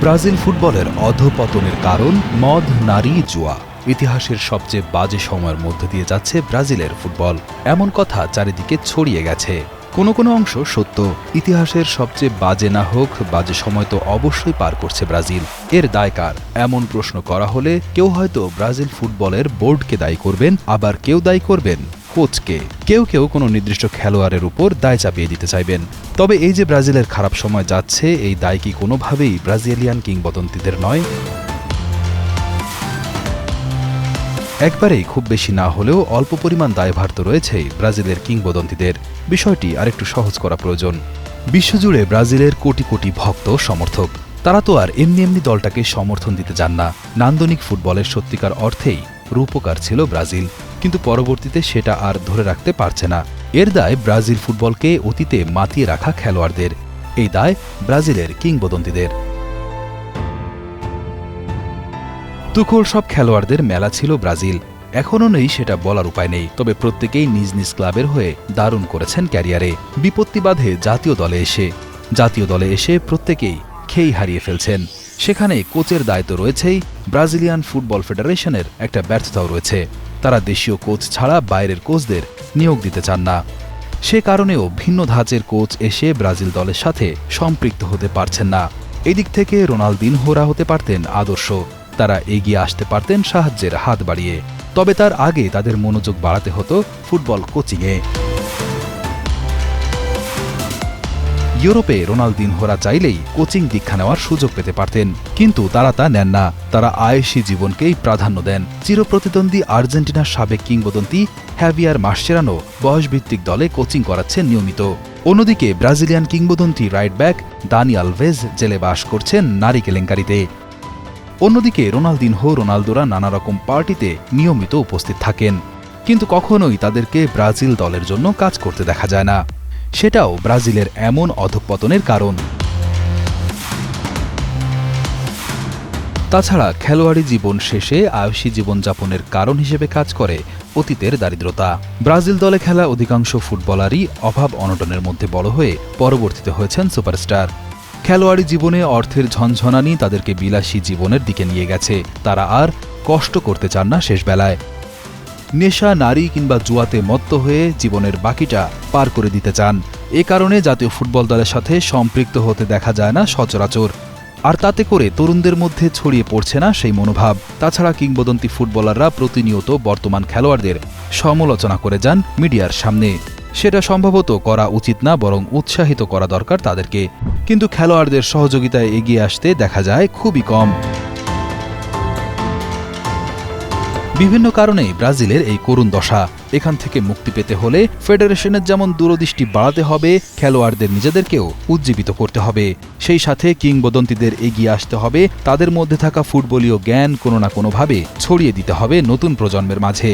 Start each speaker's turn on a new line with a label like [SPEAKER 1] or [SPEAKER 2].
[SPEAKER 1] Brazil ফুটবলের অধপতনের কারণ মদ, নারী, জুয়া। ইতিহাসের সবচেয়ে বাজে সময়ের মধ্য দিয়ে যাচ্ছে ব্রাজিলের ফুটবল। এমন কথা চারিদিকে ছড়িয়ে গেছে। কোনো কোনো অংশ সত্য। ইতিহাসের সবচেয়ে বাজে না হোক, বাজে সময় তো অবশ্যই পার করছে ব্রাজিল। এর দায়কার এমন প্রশ্ন করা হলে কেউ হয়তো ব্রাজিল ফুটবলের বোর্ডকে দায়ী করবেন, আবার কেউ দায়ী করবেন কোচকে কেউ কেউ কোনো নির্দিষ্ট খেলোয়াড়ের উপর দায় চাপিয়ে দিতে চাইবেন। তবে এই যে ব্রাজিলের খারাপ সময় যাচ্ছে, এই দায় কি কোনোভাবেই ব্রাজিলিয়ান কিংবদন্তিদের নয়। একবারেই খুব বেশি না হলেও অল্প পরিমাণ দায়ভার তো রয়েছেই ব্রাজিলের কিংবদন্তিদের। বিষয়টি আরেকটু সহজ করা প্রয়োজন। বিশ্বজুড়ে ব্রাজিলের কোটি কোটি ভক্ত সমর্থক। তারা তো আর এমনি এমনি দলটাকে সমর্থন দিতে যান না। নান্দনিক ফুটবলের সত্যিকার অর্থেই রূপকার ছিল ব্রাজিল, কিন্তু পরবর্তীতে সেটা আর ধরে রাখতে পারছে না। এর দায় ব্রাজিল ফুটবলকে অতীতে মাতিয়ে রাখা খেলোয়াড়দের। এই দায় ব্রাজিলের কিংবদন্তিদের। তুখোর সব খেলোয়াড়দের মেলা ছিল ব্রাজিল। এখনও নেই সেটা বলার উপায় নেই, তবে প্রত্যেকেই নিজ নিজ ক্লাবের হয়ে দারুণ করেছেন ক্যারিয়ারে। বিপত্তি বাধে জাতীয় দলে এসে। জাতীয় দলে এসে প্রত্যেকেই খেই হারিয়ে ফেলছেন। সেখানে কোচের দায়িত্ব রয়েছেই ব্রাজিলিয়ান ফুটবল ফেডারেশনের একটা ব্যর্থতাও রয়েছে। তারা দেশীয় কোচ ছাড়া বাইরের কোচদের নিয়োগ দিতে চান না। সে কারণেও ভিন্ন ধাঁচের কোচ এসে ব্রাজিল দলের সাথে সম্পৃক্ত হতে পারছেন না। এদিক থেকে রোনালদিন হোরা হতে পারতেন আদর্শ। তারা এগিয়ে আসতে পারতেন সাহায্যের হাত বাড়িয়ে। তবে তার আগে তাদের মনোযোগ বাড়াতে হতো ফুটবল কোচিংয়ে। ইউরোপে রোনালদিনহোরা চাইলেই কোচিং দীক্ষা নেওয়ার সুযোগ পেতে পারতেন, কিন্তু তারা তা নেন না। তারা আয়েসি জীবনকেই প্রাধান্য দেন। চিরপ্রতিদ্বন্দ্বী আর্জেন্টিনার সাবেক কিংবদন্তি হ্যাভিয়ার মাসচেরানো বয়সভিত্তিক দলে কোচিং করাচ্ছেন নিয়মিত। অন্যদিকে ব্রাজিলিয়ান কিংবদন্তি রাইট ব্যাক দানি আলভেজ জেলে বাস করছেন নারী কেলেঙ্কারিতে। অন্যদিকে রোনালদিনহো রোনালদোরা নানা রকম পার্টিতে নিয়মিত উপস্থিত থাকেন। কিন্তু কখনোই তাদেরকে ব্রাজিল দলের জন্য কাজ করতে দেখা যায় না। সেটাও ব্রাজিলের এমন অধঃপতনের কারণ। তাছাড়া খেলোয়াড়ি জীবন শেষে আয়ুষী জীবনযাপনের কারণ হিসেবে কাজ করে অতীতের দারিদ্রতা। ব্রাজিল দলে খেলা অধিকাংশ ফুটবলারই অভাব অনটনের মধ্যে বড় হয়ে পরবর্তীতে হয়েছেন সুপারস্টার। খেলোয়াড়ি জীবনে অর্থের ঝনঝনানি তাদেরকে বিলাসী জীবনের দিকে নিয়ে গেছে। তারা আর কষ্ট করতে চান না শেষ বেলায় নেশা, নারী কিংবা জুয়াতে মত্ত হয়ে জীবনের বাকিটা পার করে দিতে চান। এ কারণে জাতীয় ফুটবল দলের সাথে সম্পৃক্ত হতে দেখা যায় না সচরাচর। আর তাতে করে তরুণদের মধ্যে ছড়িয়ে পড়ছে না সেই মনোভাব। তাছাড়া কিংবদন্তি ফুটবলাররা প্রতিনিয়ত বর্তমান খেলোয়াড়দের সমালোচনা করে যান মিডিয়ার সামনে। সেটা সম্ভবত করা উচিত না, বরং উৎসাহিত করা দরকার তাদেরকে। কিন্তু খেলোয়াড়দের সহযোগিতায় এগিয়ে আসতে দেখা যায় খুবই কম। বিভিন্ন কারণে ব্রাজিলের এই করুণ দশা। এখান থেকে মুক্তি পেতে হলে ফেডারেশনের যেমন দূরদৃষ্টি বাড়াতে হবে, খেলোয়াড়দের নিজেদেরকেও উজ্জীবিত করতে হবে। সেই সাথে কিংবদন্তিদের এগিয়ে আসতে হবে, তাদের মধ্যে থাকা ফুটবলীয় জ্ঞান কোনো না কোনোভাবে ছড়িয়ে দিতে হবে নতুন প্রজন্মের মাঝে।